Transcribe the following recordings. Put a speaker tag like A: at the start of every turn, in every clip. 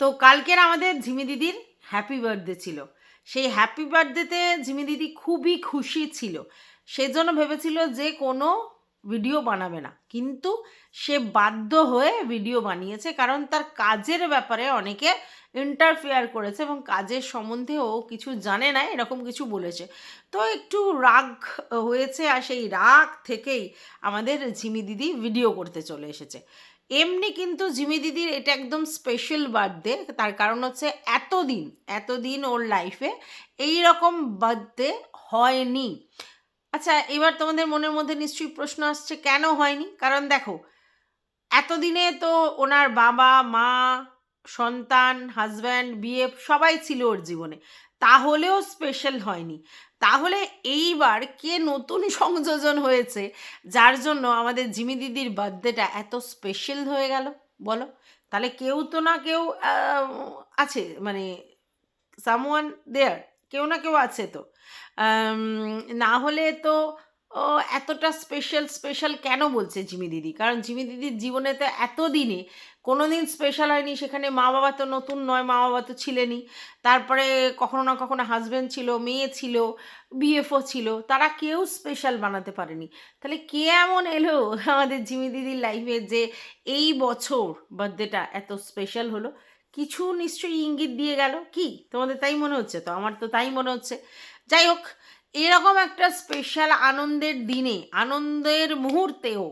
A: তো কালকের আমাদের ঝিমি দিদির হ্যাপি বার্থডে ছিল। সেই হ্যাপি বার্থডেতে ঝিমি দিদি খুবই খুশি ছিল। সেজন্য ভেবেছিল যে কোনো ভিডিও বানাবে না। কিন্তু সে বাধ্য হয়ে ভিডিও বানিয়েছে কারণ তার কাজের ব্যাপারে অনেকে ইন্টারফেয়ার করেছে এবং কাজের সম্বন্ধে ও কিছু জানে না এরকম কিছু বলেছে। তো একটু রাগ হয়েছে আর সেই রাগ থেকেই আমাদের ঝিমি দিদি ভিডিও করতে চলে এসেছে। এমনি কিন্তু জিমি দিদির এটা একদম স্পেশাল বার্থডে তার কারণ হচ্ছে এতদিন এতদিন ওর লাইফে এই রকম বার্থডে হয়নি। আচ্ছা এবার তোমাদের মনের মধ্যে নিশ্চয়ই প্রশ্ন আসছে, কেন হয়নি? কারণ দেখো, এতদিনে তো ওনার বাবা, মা, সন্তান হাজব্যান্ড বিয়ে সবাই ছিল ওর জীবনে, তাহলেও স্পেশাল হয়নি। তাহলে এইবার কে নতুন সংযোজন হয়েছে? যার জন্য আমাদের জিমি দিদির বার্থডেটা এত স্পেশাল হয়ে গেল, বলো? তাহলে কেউ তো না কেউ আছে মানে সামওয়ান দেয়ার কেউ না কেউ আছে তো। না হলে তো এতটা স্পেশাল স্পেশাল কেন বলছে জিমি দিদি? কারণ জিমি দিদির জীবনে তো এতদিনে কোনো দিন স্পেশাল হয়নি। সেখানে মা বাবা তো নতুন নয় মা বাবা তো ছিলেনই। তারপরে কখনো না কখনো হাজব্যান্ড ছিল, মেয়ে ছিল বিএফও ছিল। তারা কেউ স্পেশাল বানাতে পারেনি। তাহলে কে এমন এলো আমাদের জিমি দিদির লাইফে যে এই বছর বার্থডেটা এত স্পেশাল হলো? কিছু নিশ্চয়ই ইঙ্গিত দিয়ে গেল। কি? তোমাদের তাই মনে হচ্ছে তো? আমার তো তাই মনে হচ্ছে। যাই হোক এরকম একটা স্পেশাল আনন্দের দিনে, আনন্দের মুহূর্তেও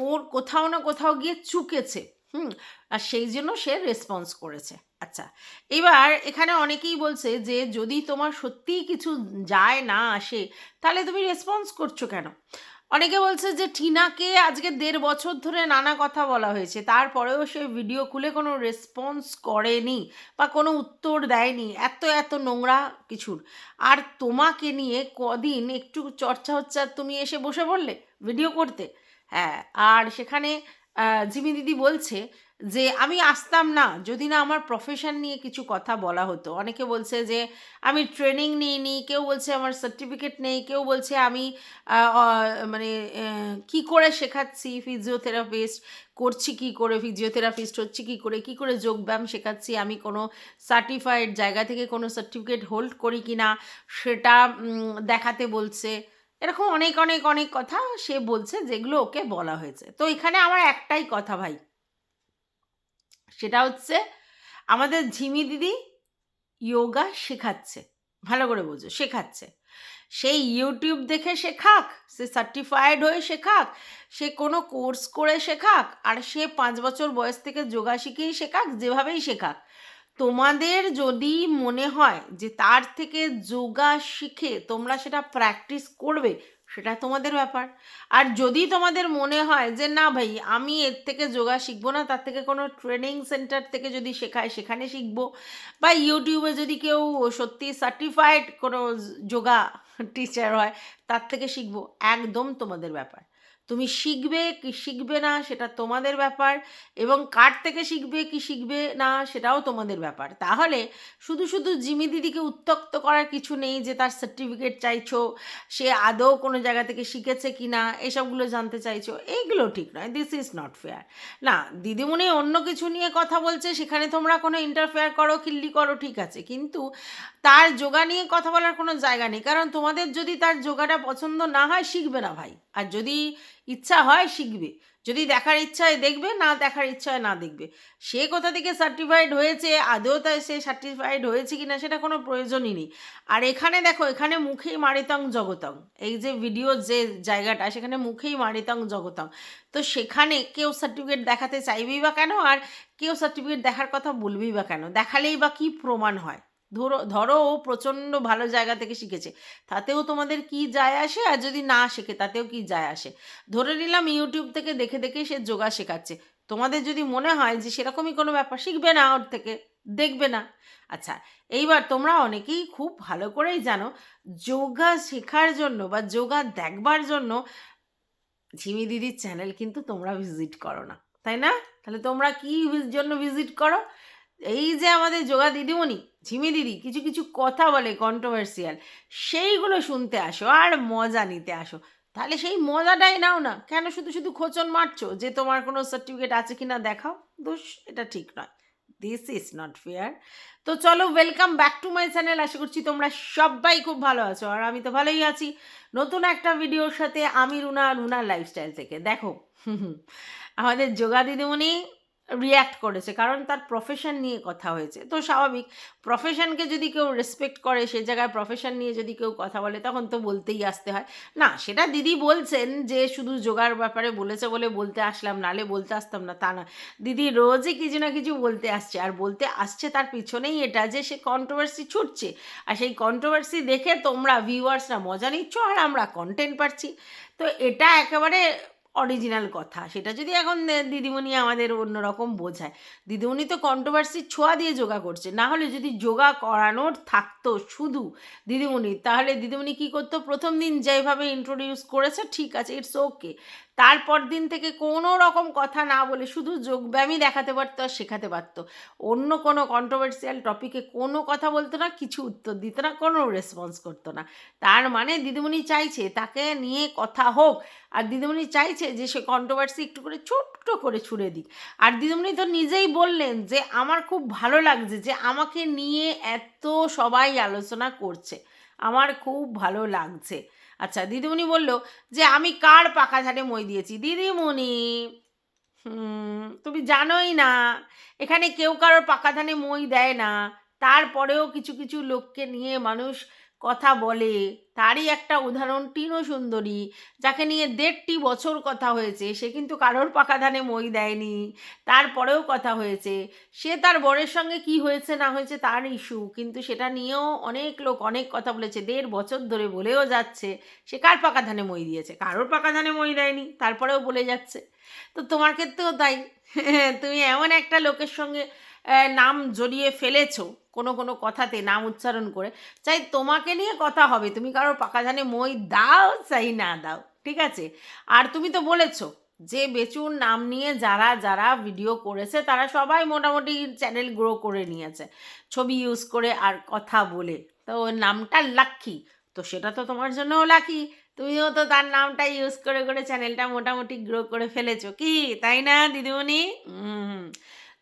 A: ওর কোথাও না কোথাও গিয়ে চুকেছে, হুম, আর সেই জন্য সে রেসপন্স করেছে। আচ্ছা এবার এখানে অনেকেই বলছে যে, যদি তোমার সত্যিই কিছু যায় না আসে, তাহলে তুমি রেসপন্স করছ কেন? অনেকে বলছে যে টিনাকে আজকে দেড় বছর ধরে নানা কথা বলা হয়েছে, তারপরেও সে ভিডিও খুলে কোনো রেসপন্স করেনি বা কোনো উত্তর দেয়নি, এত এত নোংরা কিছুর। আর তোমাকে নিয়ে কদিন একটু চর্চা হচ্ছে আর তুমি এসে বসে পড়লে ভিডিও করতে। হ্যাঁ আর সেখানে জিমি দিদি বলছে যে আমি আসতাম না, যদি না আমার প্রফেশন নিয়ে কিছু কথা বলা হতো। অনেকে বলছে যে, আমি ট্রেনিং নিইনি, কেউ বলছে আমার সার্টিফিকেট নেই, কেউ বলছে আমি মানে কি করে শেখাচ্ছি ফিজিওথেরাপিস্ট করছি কি করে ফিজিওথেরাপিস্ট হচ্ছে কি করে কি করে যোগব্যায়াম শেখাচ্ছি, আমি কোনো সার্টিফাইড জায়গা থেকে কোনো সার্টিফিকেট হোল্ড করি কি না সেটা দেখাতে বলছে। এরকম অনেক অনেক অনেক কথা সে বলছে, যেগুলো ওকে বলা হয়েছে। তো এখানে আমার একটাই কথা ভাই সেটা হচ্ছে আমাদের ঝিমি দিদি যোগা শেখাচ্ছে, ভালো করে বোঝো, শেখাচ্ছে। সেই ইউটিউব দেখে শেখাক, সে সার্টিফাইড হয়ে শেখাক, সে কোনো কোর্স করে শেখাক, আর সে পাঁচ বছর বয়স থেকে যোগা শিখেই শেখাক, যেভাবেই শেখাক। তোমাদের যদি মনে হয় যে তার থেকে যোগা শিখে তোমরা সেটা প্র্যাকটিস করবে সেটা তোমাদের ব্যাপার। আর যদি তোমাদের মনে হয় যে, না ভাই, আমি এর থেকে যোগা শিখব না, তার থেকে কোনো ট্রেনিং সেন্টার থেকে যদি শেখায় সেখানে শিখব। বা ইউটিউবে যদি কেউ সত্যি সার্টিফাইড কোনো যোগা টিচার হয়, তার থেকে শিখব। একদম তোমাদের ব্যাপার। তুমি শিখবে, কি শিখবে না সেটা তোমাদের ব্যাপার এবং কার থেকে শিখবে, কি শিখবে না সেটাও তোমাদের ব্যাপার। তাহলে শুধু শুধু জিমি দিদিকে উত্তক্ত করার কিছু নেই যে তার সার্টিফিকেট চাইছো, সে আদৌ কোনো জায়গা থেকে শিখেছে কি না, এসবগুলো জানতে চাইছো এইগুলো ঠিক নয় দিস ইজ নট ফেয়ার না, দিদিমণি অন্য কিছু নিয়ে কথা বলছে, সেখানে তোমরা কোনো ইন্টারফেয়ার করো, কিল্লি করো, ঠিক আছে। কিন্তু তার যোগা নিয়ে কথা বলার কোনো জায়গা নেই। কারণ তোমাদের যদি তার যোগাটা পছন্দ না হয়, শিখবে না ভাই। আর যদি ইচ্ছা হয়, শিখবে। যদি দেখার ইচ্ছা হয় দেখবে, না দেখার ইচ্ছা হয় না দেখবে। সে কোথা থেকে সার্টিফাইড হয়েছে, আদৌ তাই সে সার্টিফাইড হয়েছে কি না সেটা কোনো প্রয়োজনই নেই। আর এখানে দেখো, এখানে মুখেই মারিতং জগতং। এই যে ভিডিও যে জায়গাটা, সেখানে মুখেই মারিতং জগতং। তো সেখানে কেউ সার্টিফিকেট দেখাতে চাইবেই বা কেন? আর কেউ সার্টিফিকেট দেখার কথা বলবেই বা কেন? দেখালেই বা কি প্রমাণ হয়? ধরো ধরো ও প্রচণ্ড ভালো জায়গা থেকে শিখেছে। তাতেও তোমাদের কি যায় আসে? আর যদি না শেখে, তাতেও কি যায় আসে? ধরে নিলাম ইউটিউব থেকে দেখে দেখে সে যোগা শেখাচ্ছে। তোমাদের যদি মনে হয় যে সেরকমই কোনো ব্যাপার, শিখবে না ওর থেকে, দেখবে না। আচ্ছা এইবার তোমরা অনেকেই খুব ভালো করেই জানো, যোগা শেখার জন্য বা যোগা দেখবার জন্য ঝিমি দিদির চ্যানেল কিন্তু তোমরা ভিজিট করো না। তাই না? তাহলে তোমরা কি জন্য ভিজিট করো? এই যে আমাদের যোগা দিদিমণি, ঝিমি দিদি কিছু কিছু কথা বলে কন্ট্রোভার্সিয়াল সেইগুলো শুনতে আসো আর মজা নিতে আসো। তাহলে সেই মজাটাই নাও না। কেন শুধু শুধু খোঁচন মারছো যে তোমার কোনো সার্টিফিকেট আছে কি না দেখাও? দোষ, এটা ঠিক নয়। দিস ইজ নট ফেয়ার তো চলো welcome back to my channel আশা করছি তোমরা সবাই খুব ভালো আছো আর আমি তো ভালোই আছি। নতুন একটা ভিডিওর সাথে আমি রুনা, রুনার লাইফস্টাইল থেকে। দেখো, আমাদের যোগা দিদিমণি রিয়্যাক্ট করেছে, কারণ তার প্রফেশন নিয়ে কথা হয়েছে। তো স্বাভাবিক প্রফেশনকে যদি কেউ রেসপেক্ট করে, সে জায়গায় প্রফেশন নিয়ে যদি কেউ কথা বলে, তখন তো বলতেই আসতে হয়। না, সেটা দিদি বলছেন যে, শুধু যোগার ব্যাপারে বলেছে বলে বলতে আসলাম, নালে বলতে আসতাম না, তা না। দিদি রোজই কিছু না কিছু বলতে আসছে, আর বলতে আসছে তার পিছনেই এটা যে, সে কন্ট্রোভার্সি ছুটছে। আর সেই কন্ট্রোভার্সি দেখে তোমরা ভিউয়ার্সরা মজা নিচ্ছ, আর আমরা কন্টেন্ট পাচ্ছি। তো এটা একেবারে অরিজিনাল কথা। সেটা যদি এখন দিদিমণি আমাদের অন্যরকম বোঝায়। দিদিমণি তো কন্ট্রোভার্সির ছোঁয়া দিয়ে যোগা করছে। না হলে যদি যোগা করানোর থাকতো শুধু দিদিমণি, তাহলে দিদিমণি কী করতো? প্রথম দিন যেভাবে ইন্ট্রোডিউস করেছে, ঠিক আছে ইটস ওকে তারপর দিন থেকে কোনো রকম কথা না বলে শুধু যোগব্যায়ামই দেখাতে পারতো আর শেখাতে পারতো। অন্য কোনো কন্ট্রোভার্সিয়াল টপিকে কোনো কথা বলতো না, কিছু উত্তর দিত না, কোনো রেসপন্স করতো না। তার মানে দিদিমণি চাইছে তাকে নিয়ে কথা হোক, আর দিদিমণি চাইছে যে সে কন্ট্রোভার্সি একটু করে ছোট্ট করে ছুড়ে দিক। আর দিদিমণি তো নিজেই বললেন যে, আমার খুব ভালো লাগছে যে আমাকে নিয়ে এত সবাই আলোচনা করছে, আমার খুব ভালো লাগছে। আচ্ছা দিদিমণি বলল যে, আমি কার পাকা ঝাড়ে মই দিয়েছি? দিদিমণি তুমি জানোই না, এখানে কেউ কারোর পাকা ধানে মই দেয় না, তারপরেও কিছু কিছু লোককে নিয়ে মানুষ কথা বলে। তারই একটা উদাহরণ টিনো সুন্দরী, যাকে নিয়ে দেড়টি বছর কথা হয়েছে। সে কিন্তু কারোর পাকা ধানে মই দেয়নি। তারপরেও কথা হয়েছে। সে তার বরের সঙ্গে কি হয়েছে না হয়েছে তার ইস্যু কিন্তু সেটা নিয়েও অনেক লোক অনেক কথা বলেছে। দেড় বছর ধরে বলেও যাচ্ছে, সে কার পাকা ধানে মই দিয়েছে? কারোর পাকা ধানে মই দেয়নি, তারপরেও বলে যাচ্ছে। তো তোমার ক্ষেত্রেও তাই। তুমি এমন একটা লোকের সঙ্গে নাম জড়িয়ে ফেলেছো। কোনো কোনো কথাতে নাম উচ্চারণ করে, চাই তোমাকে নিয়ে কথা হবে। তুমি কারোর পাকা ধানে মই দাও, চাই না দাও, ঠিক আছে? আর তুমি তো বলেছ যে বেচুর নাম নিয়ে যারা যারা ভিডিও করেছে, তারা সবাই মোটামুটি চ্যানেল গ্রো করে নিয়েছে, ছবি ইউজ করে আর কথা বলে। তো ওর নামটা লাক্ষী তো সেটা তো তোমার জন্যও লাকি। তুমিও তো তার নামটা ইউজ করে করে চ্যানেলটা মোটামুটি গ্রো করে ফেলেছো। কি, তাই না, দিদিমণি?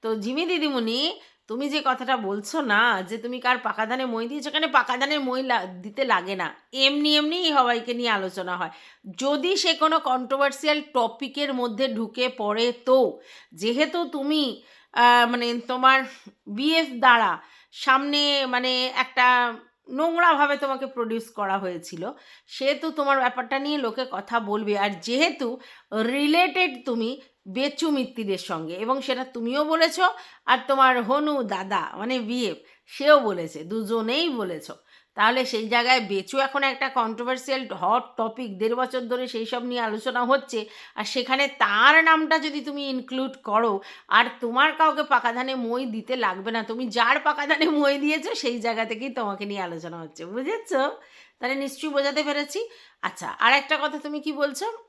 A: তো জিমি দিদিমণি তুমি যে কথাটা বলছো না, যে তুমি কার পাকাদানে মই দিয়েছ এখানে পাকাদানের মই দিতে লাগে না? এমনি এমনি সবাইকে নিয়ে আলোচনা হয়। যদি সে কোনো কন্ট্রোভার্সিয়াল টপিকের মধ্যে ঢুকে পড়ে তো, যেহেতু তুমি মানে তোমার বিএফ দ্বারা সামনে মানে একটা নোংরাভাবে তোমাকে প্রডিউস করা হয়েছিল, সেহেতু তোমার ব্যাপারটা নিয়ে লোকে কথা বলবে। আর যেহেতু রিলেটেড তুমি বেচু মিত্তিদের সঙ্গে। এবং সেটা তুমিও বলেছ আর তোমার হনু দাদা মানে বিএফ সেও বলেছে, দুজনেই বলেছ। তাহলে সেই জায়গায় বেচু এখন একটা কন্ট্রোভার্সিয়াল হট টপিক দেড় বছর ধরে সেই সব নিয়ে আলোচনা হচ্ছে। আর সেখানে তার নামটা যদি তুমি ইনক্লুড করো, আর তোমার কাউকে পাকা ধানে মই দিতে লাগবে না, তুমি যার পাকা ধানে মই দিয়েছ, সেই জায়গা থেকেই তোমাকে নিয়ে আলোচনা হচ্ছে, বুঝেছ? তাহলে নিশ্চয়ই বোঝাতে পেরেছি। আচ্ছা আর একটা কথা তুমি কি বলছো?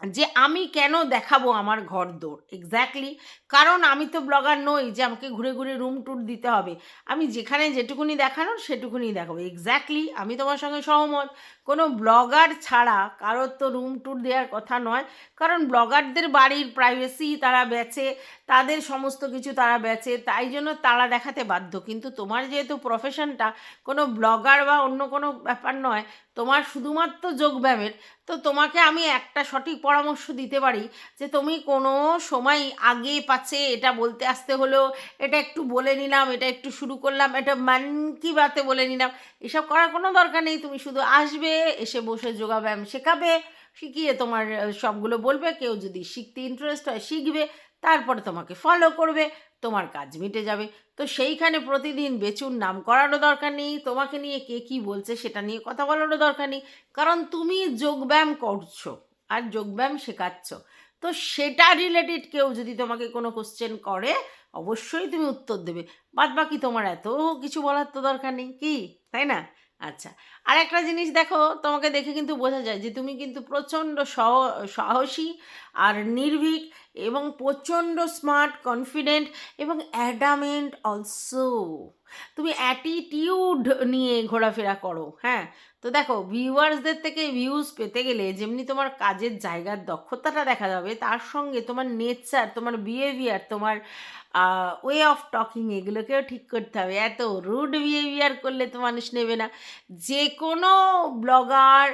A: যে আমি কেন দেখাবো আমার ঘর দৌড় এক্স্যাক্টলি কারণ আমি তো ব্লগার নই যে আমাকে ঘুরে ঘুরে রুম ট্যুর দিতে হবে। আমি যেখানে যেটুকুনি দেখানোর সেটুকুনি দেখাবো। এক্স্যাক্টলি আমি তোমার সঙ্গে সহমত। কোনো ব্লগার ছাড়া কারোর তো রুম ট্যুর দেওয়ার কথা নয়। কারণ ব্লগারদের বাড়ির প্রাইভেসি তারা বেচে তাদের সমস্ত কিছু তারা বেচে তাই জন্য তারা দেখাতে বাধ্য। কিন্তু তোমার যেহেতু প্রফেশনটা কোনো ব্লগার বা অন্য কোনো ব্যাপার নয়, তোমার শুধুমাত্র যোগব্যায়ামের তো তোমাকে আমি একটা সঠিক পরামর্শ দিতে পারি যে তুমি কোনো সময় আগে পাচ্ছে এটা বলতে আসতে হলো, এটা একটু বলে নিলাম, এটা একটু শুরু করলাম, এটা মান কি বাতে বলে নিলাম, এসব করার কোনো দরকার নেই, তুমি শুধু আসবে, এসে বসে যোগাব্যায়াম শেখাবে, শিখিয়ে তোমার সবগুলো বলবে, কেউ যদি শিখতে ইন্টারেস্ট হয় শিখবে, তারপরে তোমাকে ফলো করবে, তোমার কাজ মিটে যাবে। তো সেইখানে প্রতিদিন বেচুর নাম করারও দরকার নেই, তোমাকে নিয়ে কে কী বলছে সেটা নিয়ে কথা বলারও দরকার নেই, কারণ তুমি যোগব্যায়াম করছ, আর যোগব্যায়াম শেখাচ্ছ। তো সেটা রিলেটেড কেউ যদি তোমাকে কোনো কোশ্চেন করে, অবশ্যই তুমি উত্তর দেবে। বাদ বাকি তোমার এত কিছু বলার তো দরকার নেই, কি? তাই না? আচ্ছা। আর একটা জিনিস দেখো, তোমাকে দেখে কিন্তু বোঝা যায় যে তুমি কিন্তু প্রচণ্ড সাহসী আর নির্ভীক এবং প্রচণ্ড স্মার্ট কনফিডেন্ট এবং অ্যাডামেন্ট অলসো তুমি অ্যাটিটিউড নিয়ে ঘোরাফেরা করো হ্যাঁ? তো দেখো ভিউয়ার্সদের থেকে ভিউজ পেতে গেলে যেমনি তোমার কাজের জায়গার দক্ষতাটা দেখা যাবে, তার সঙ্গে তোমার নেচার তোমার বিহেভিয়ার তোমার ওয়ে অফ টকিং এগুলোকেও ঠিক করতে হবে। এত রুড বিহেভিয়ার করলে তো মানুষ নেবে না। যে কোনো ব্লগার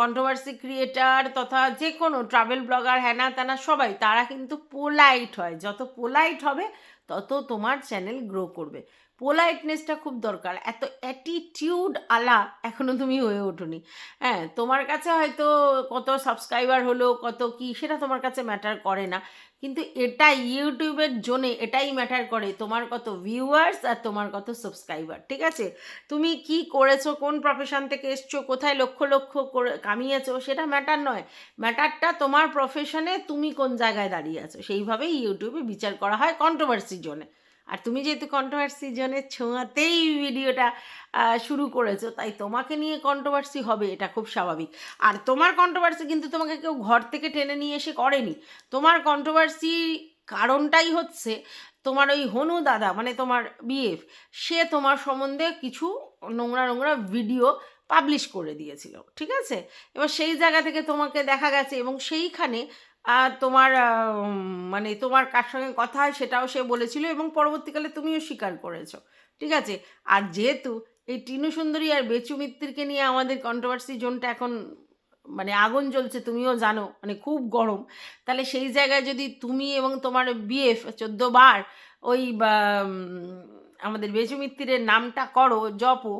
A: কন্ট্রোভার্সি ক্রিয়েটার তথা যে কোনো ট্রাভেল ব্লগার হ্যানা ত্যানা সবাই, তারা কিন্তু পোলাইট হয়। যত পোলাইট হবে, তত তোমার চ্যানেল গ্রো করবে। পোলাইটনেসটা খুব দরকার। এত অ্যাটিটিউড আলা এখনও তুমি হয়ে ওঠোনি। হ্যাঁ তোমার কাছে হয়তো কত সাবস্ক্রাইবার হলো, কত কি, সেটা তোমার কাছে ম্যাটার করে না। কিন্তু এটা ইউটিউবের জন্যে এটাই ম্যাটার করে তোমার কত ভিউয়ার্স আর তোমার কত সাবস্ক্রাইবার ঠিক আছে? তুমি কি করেছ, কোন প্রফেশন থেকে এসছো, কোথায় লক্ষ লক্ষ করে কামিয়েছো, সেটা ম্যাটার নয়। ম্যাটারটা তোমার প্রফেশনে তুমি কোন জায়গায় দাঁড়িয়ে আছো, সেইভাবেই ইউটিউবে বিচার করা হয় কন্ট্রোভার্সির জন্যে। আর তুমি যেহেতু কন্ট্রোভার্সি জনের ছোঁয়াতেই ভিডিওটা শুরু করেছ, তাই তোমাকে নিয়ে কন্ট্রোভার্সি হবে, এটা খুব স্বাভাবিক। আর তোমার কন্ট্রোভার্সি কিন্তু তোমাকে কেউ ঘর থেকে টেনে নিয়ে এসে করেনি। তোমার কন্ট্রোভার্সি কারণটাই হচ্ছে, তোমার ওই হনু দাদা মানে তোমার বিএফ সে তোমার সম্বন্ধে কিছু নোংরা নোংরা ভিডিও পাবলিশ করে দিয়েছিল, ঠিক আছে? এবার সেই জায়গা থেকে তোমাকে দেখা গেছে এবং সেইখানে তোমার মানে তোমার কার সঙ্গে কথা হয় সেটাও সে বলেছিল এবং পরবর্তীকালে তুমিও স্বীকার করেছ। ঠিক আছে? আর যেহেতু এই টিনু সুন্দরী আর বেচু মিত্তিরকে নিয়ে আমাদের কন্ট্রোভার্সি জোনটা এখন মানে আগুন জ্বলছে তুমিও জানো মানে খুব গরম। তাহলে সেই জায়গায় যদি তুমি এবং তোমার বিএফ চোদ্দ বার ওই আমাদের বেচু মিত্তিরের নামটা করো, জপো,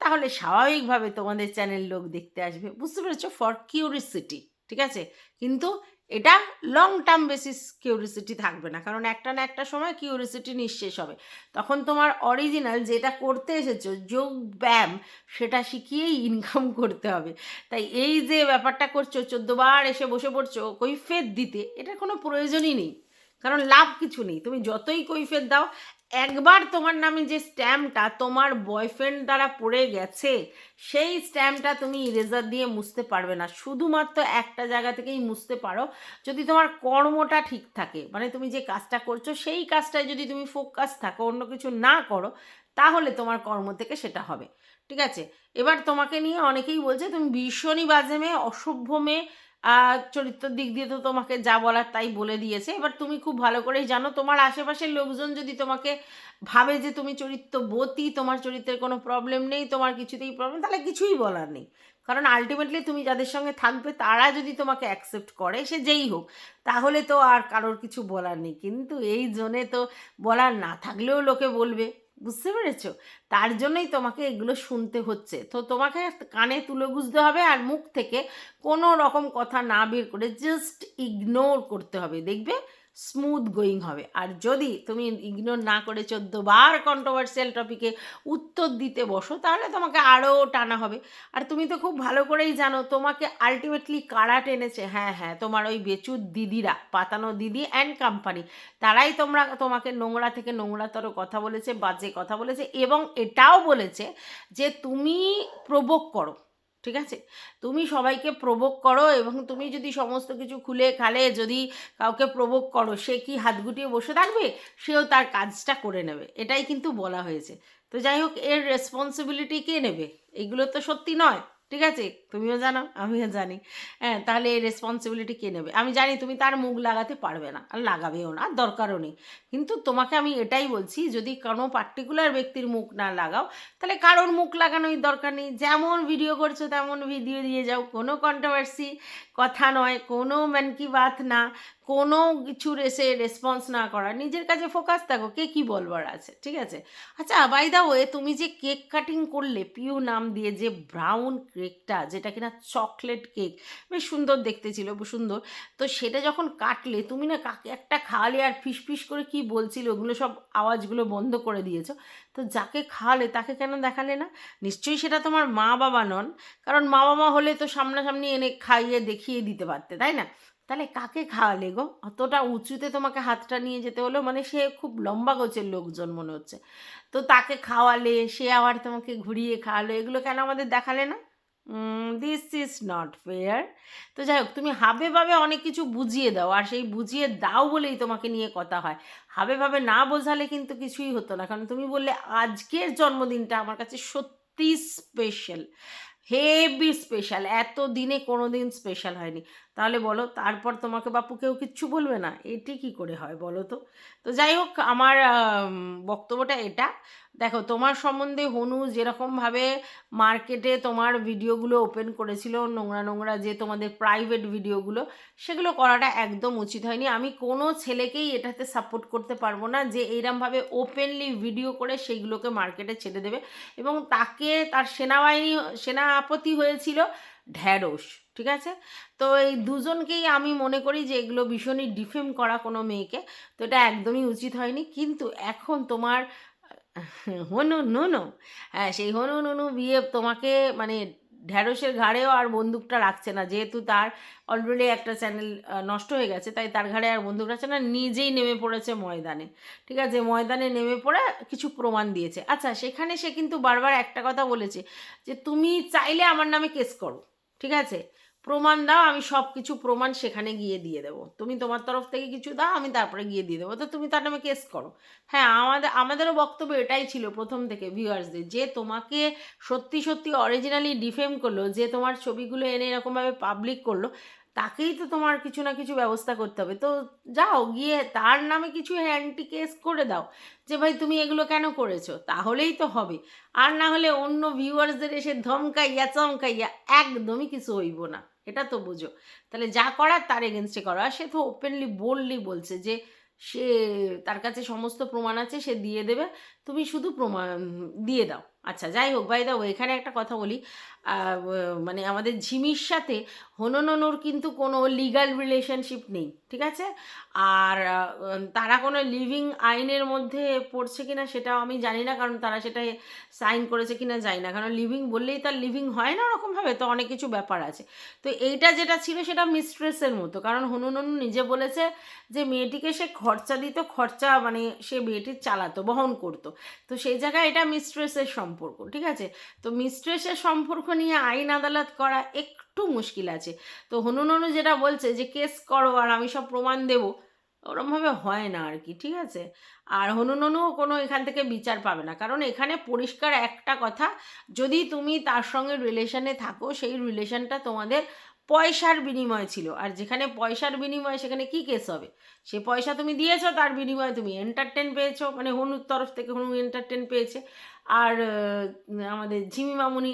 A: তাহলে স্বাভাবিকভাবে তোমাদের চ্যানেল লোক দেখতে আসবে। বুঝতে পেরেছ? ফর কিউরিসিটি ঠিক আছে? কিন্তু এটা লং টার্ম বেসিস কিউরিসিটি থাকবে না। কারণ একটা না একটা সময় কিউরিসিটি নিঃশেষ হবে। তখন তোমার অরিজিনাল যেটা করতে এসেছ, যোগ ব্যায়াম, সেটা শিখিয়েই ইনকাম করতে হবে। তাই এই যে ব্যাপারটা করছ, চোদ্দবার এসে বসে পড়ছো কৈফেত দিতে এটা কোনো প্রয়োজনই নেই। কারণ লাভ কিছু নেই। তুমি যতই কৈফের দাও, একবার তোমার নামে যে স্ট্যাম্পটা তোমার বয়ফ্রেন্ড দ্বারা পড়ে গেছে, সেই স্ট্যাম্পটা তুমি ইরেজার দিয়ে মুছতে পারবে না। শুধুমাত্র একটা জায়গা থেকেই মুছতে পারো। যদি তোমার কর্মটা ঠিক থাকে মানে তুমি যে কাজটা করছ, সেই কাজটায় যদি তুমি ফোকাস থাকো, অন্য কিছু না করো, তাহলে তোমার কর্ম থেকে সেটা হবে। ঠিক আছে? এবার তোমাকে নিয়ে অনেকেই বলছে, তুমি ভীষণই বাজে মেয়ে, অসভ্য মেয়ে আহ, চরিত্রের দিক দিয়ে তো তোমাকে যা বলার তাই বলে দিয়েছে। এবার তুমি খুব ভালো করেই জানো তোমার আশেপাশের লোকজন যদি তোমাকে ভাবে যে তুমি চরিত্রবতী তোমার চরিত্রের কোনো প্রবলেম নেই তোমার কিছুতেই প্রবলেম তাহলে কিছুই বলার নেই। কারণ আলটিমেটলি তুমি যাদের সঙ্গে থাকবে তারা যদি তোমাকে অ্যাকসেপ্ট করে সে যেই হোক তাহলে তো আর কারোর কিছু বলার নেই। কিন্তু এই জোনে তো বলার না থাকলেও লোকে বলবে। বুঝতে পেরেছ? তার জন্যই তোমাকে এগুলো শুনতে হচ্ছে। তো তোমাকে কানে তুলে বুঝতে হবে আর মুখ থেকে কোনো রকম কথা না বের করে জাস্ট ইগনোর করতে হবে, দেখবে? স্মুথ গোয়িং হবে। আর যদি তুমি ইগনোর না করে বার কন্ট্রোভার্সিয়াল টপিকে উত্তর দিতে বসো, তাহলে তোমাকে আরও টানা হবে। আর তুমি তো খুব ভালো করেই জানো, তোমাকে আলটিমেটলি কারা টেনেছে? হ্যাঁ হ্যাঁ তোমার ওই বেচুর দিদিরা, পাতানো দিদি অ্যান্ড কোম্পানি তারাই তোমরা, তোমাকে নোংরা থেকে নোংরাতর কথা বলেছে, বাজে কথা বলেছে এবং এটাও বলেছে যে তুমি প্রবোক করো। ঠিক আছে? তুমি সবাইকে প্রবোক করো এবং তুমি যদি সমস্ত কিছু খুলে খালে, যদি কাউকে প্রবোক করো, সে কি হাত গুটিয়ে বসে থাকবে? সেও তার কাজটা করে নেবে। এটাই কিন্তু বলা হয়েছে। তো যাই হোক, এর রেসপন্সিবিলিটি কে নেবে? এগুলো তো সত্যি নয়। ঠিক আছে? তুমিও জানো, আমিও জানি। হ্যাঁ তাহলে এই রেসপন্সিবিলিটি কে নেবে? আমি জানি তুমি তার মুখ লাগাতে পারবে না, আর লাগাবেও না, আর দরকারও নেই। কিন্তু তোমাকে আমি এটাই বলছি, যদি কোনো পার্টিকুলার ব্যক্তির মুখ না লাগাও, তাহলে কারোর মুখ লাগানোই দরকার নেই। যেমন ভিডিও করছ, তেমন ভিডিও দিয়ে যাও। কোনো কন্ট্রোভার্সি কথা নয়, কোনো মান কি বাত না, কোনো কিছুর এসে রেসপন্স না করা। নিজের কাছে ফোকাস থাকো, কে কী বলবার আছে, ঠিক আছে? আচ্ছা বাই দা ওয়ে তুমি যে কেক কাটিং করলে পিউ নাম দিয়ে যে ব্রাউন কেকটা যেটা কিনা চকলেট কেক বেশ সুন্দর দেখতে ছিল সুন্দর। তো সেটা যখন কাটলে, তুমি না কাকে একটা খাওয়ালে আর ফিস ফিস করে কি বলছিল, ওগুলো সব আওয়াজগুলো বন্ধ করে দিয়েছ। তো যাকে খাওয়ালে তাকে কেন দেখালে না? নিশ্চয়ই সেটা তোমার মা বাবা নন, কারণ মা বাবা হলে তো সামনাসামনি এনে খাইয়ে দেখিয়ে দিতে পারতে, তাই না? তাহলে কাকে খাওয়ালে গো? অতটা উঁচুতে তোমাকে হাতটা নিয়ে যেতে হলো? মানে সে খুব লম্বা গোছের লোকজন মনে হচ্ছে। তো তাকে খাওয়ালে, সে আবার তোমাকে ঘুরিয়ে খাওয়ালো, এগুলো কেন আমাদের দেখালে না? দিস ইজ নট ফেয়ার তো যাই হোক, তুমি হাবে ভাবে অনেক কিছু বুঝিয়ে দাও, আর সেই বুঝিয়ে দাও বলেই তোমাকে নিয়ে কথা হয়। হাবে ভাবে না বোঝালে কিন্তু কিছুই হতো না, কারণ তুমি বললে আজকের জন্মদিনটা আমার কাছে সত্যি স্পেশাল হেভি স্পেশাল এত দিনে কোনো দিন স্পেশাল হয়নি। তাহলে বলো, তারপর তোমাকে বাপু কেউ কিচ্ছু বলবে না? এটি কি করে হয় বলো তো? তো যাই হোক, আমার বক্তব্যটা এটা। দেখো, তোমার সম্বন্ধে হনু যেরকমভাবে মার্কেটে তোমার ভিডিওগুলো ওপেন করেছিল, নোংরা নোংরা যে তোমাদের প্রাইভেট ভিডিওগুলো, সেগুলো করাটা একদম উচিত হয়নি। আমি কোনো ছেলেকেই এটাতে সাপোর্ট করতে পারব না যে এইরমভাবে ওপেনলি ভিডিও করে সেইগুলোকে মার্কেটে ছেড়ে দেবে এবং তাকে তার সেনাবাহিনী, সেনাপতি হয়েছিল ঢ্যাঁড়স, ঠিক আছে? তো এই দুজনকেই আমি মনে করি যে এগুলো ভীষণই ডিফেম করা কোনো মেয়েকে, তো এটা একদমই উচিত হয়নি। কিন্তু এখন তোমার হনু নুনু। হ্যাঁ সেই হনু নুনু বিয়ে তোমাকে মানে ঢ্যাঁড়সের ঘাড়েও আর বন্দুকটা রাখছে না। যেহেতু তার অলরেডি একটা চ্যানেল নষ্ট হয়ে গেছে, তাই তার ঘাড়ে আর বন্দুক রাখছে না, নিজেই নেমে পড়েছে ময়দানে। ঠিক আছে, ময়দানে নেমে পড়ে কিছু প্রমাণ দিয়েছে। আচ্ছা সেখানে সে কিন্তু বারবার একটা কথা বলেছে যে, তুমি চাইলে আমার নামে কেস করো। ঠিক আছে? প্রমাণ দাও, আমি সব কিছু প্রমাণ সেখানে গিয়ে দিয়ে দেবো। তুমি তোমার তরফ থেকে কিছু দাও, আমি তারপরে গিয়ে দিয়ে দেবো। তো তুমি তার নামে কেস করো। হ্যাঁ আমাদের, আমাদেরও বক্তব্য এটাই ছিল প্রথম থেকে ভিউয়ার্সদের যে তোমাকে সত্যি সত্যি অরিজিনালি ডিফেম করল, যে তোমার ছবিগুলো এনে এরকমভাবে পাবলিক করল, তাকেই তো তোমার কিছু না কিছু ব্যবস্থা করতে হবে। তো যাও, গিয়ে তার নামে কিছু অ্যান্টি কেস করে দাও, যে ভাই তুমি এগুলো কেন করেছ? তাহলেই তো হবে। আর না হলে অন্য ভিউয়ার্সদের এসে ধমকাইয়া, চমকাইয়া একদমই কিছু হইব না। এটা তো বোঝো। তাহলে যা করার তার এগেনস্টে করো। সে তো ওপেনলি বললি বলছে যে সে, তার কাছে সমস্ত প্রমাণ আছে, সে দিয়ে দেবে। তুমি শুধু প্রমাণ দিয়ে দাও। আচ্ছা যাই হোক ভাই দাও এখানে একটা কথা বলি। মানে আমাদের ঝিমির সাথে হনননুর কিন্তু কোনো লিগাল রিলেশনশিপ নেই, ঠিক আছে? আর তারা কোনো লিভিং আইনের মধ্যে পড়ছে কিনা সেটাও আমি জানি না, কারণ তারা সেটা সাইন করেছে কিনা জানি না। কারণ লিভিং বললেই তার লিভিং হয় না ওরকমভাবে, তো অনেক কিছু ব্যাপার আছে। তো এইটা যেটা ছিল সেটা মিস্ট্রেসের মতো, কারণ হনুননু নিজে বলেছে যে মেয়েটিকে সে খরচা দিত, খরচা মানে সে মেয়েটির চালাতো, বহন করতো। তো সেই জায়গায় এটা মিস্ট্রেসের সম্পর্ক, ঠিক আছে? তো মিস্ট্রেসের সম্পর্ক নিয়ে আইন আদালত করা একটু মুশকিল আছে। তো হনুননু যেটা বলছে যে, কেস করো আর আমি সব প্রমাণ দেবো, ওরমভাবে হয় না আর কি, ঠিক আছে? আর হনুননুও কোনো এখান থেকে বিচার পাবে না। কারণ এখানে পরিষ্কার একটা কথা, যদি তুমি তার সঙ্গে রিলেশনে থাকো, সেই রিলেশনটা তোমাদের পয়সার বিনিময় ছিল। আর যেখানে পয়সার বিনিময় সেখানে কি কেস হবে? সে পয়সা তুমি দিয়েছ, তার বিনিময়ে তুমি এন্টারটেন পেয়েছ। মানে হনুর তরফ থেকে হনু এন্টারটেন পেয়েছে। আর আমাদের ঝিমি মামুনি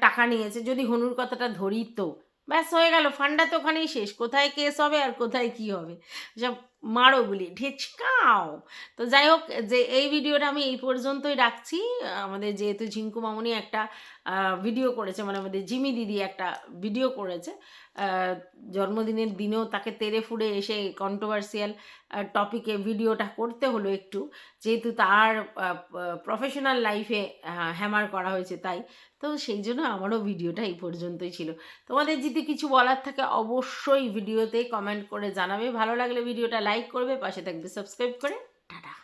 A: টাকা নিয়েছে। যদি হনুর কথাটা ধরি তো। ব্যাস হয়ে গেল, ফান্ডা তো ওখানেই শেষ। কোথায় কেস হবে আর কোথায় কি হবে? সব মারো গুলি, ঢেচকাও। তো যাই হোক, যে এই ভিডিওটা আমি এই পর্যন্তই রাখছি। আমাদের যেহেতু ঝিঙ্কু মামুনি একটা ভিডিও করেছে মানে আমাদের জিমি দিদি একটা ভিডিও করেছে। জন্মদিনের দিনেও তাকে তেরে ফুড়ে এসে কন্ট্রোভার্সিয়াল টপিকে ভিডিওটা করতে হলো একটু। যেহেতু তার প্রফেশনাল লাইফে হ্যামার করা হয়েছে, তাই তো সেই জন্য আমারও ভিডিওটা এই পর্যন্তই ছিল। তোমাদের যদি কিছু বলার থাকে অবশ্যই ভিডিওতে কমেন্ট করে জানাবে। ভালো লাগলে ভিডিওটা লাইক করবে, পাশে থাকবে সাবস্ক্রাইব করে। টাটা।